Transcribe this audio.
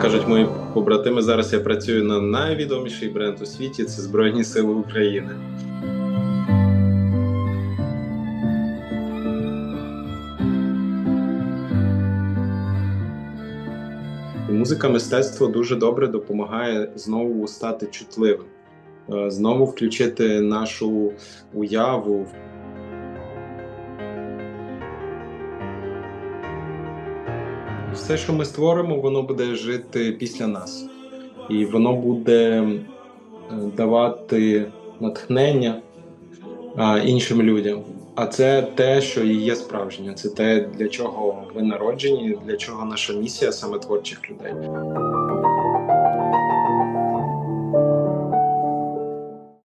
кажуть мої побратими, зараз я працюю на найвідоміший бренд у світі це Збройні Сили України. Музика мистецтво дуже добре допомагає знову стати чутливим, е, знову включити нашу уяву все, що ми створимо, воно буде жити після нас, і воно буде е, давати натхнення іншим людям. А це те, що і є справжнє. Це те, для чого ви народжені, для чого наша місія саме творчих людей.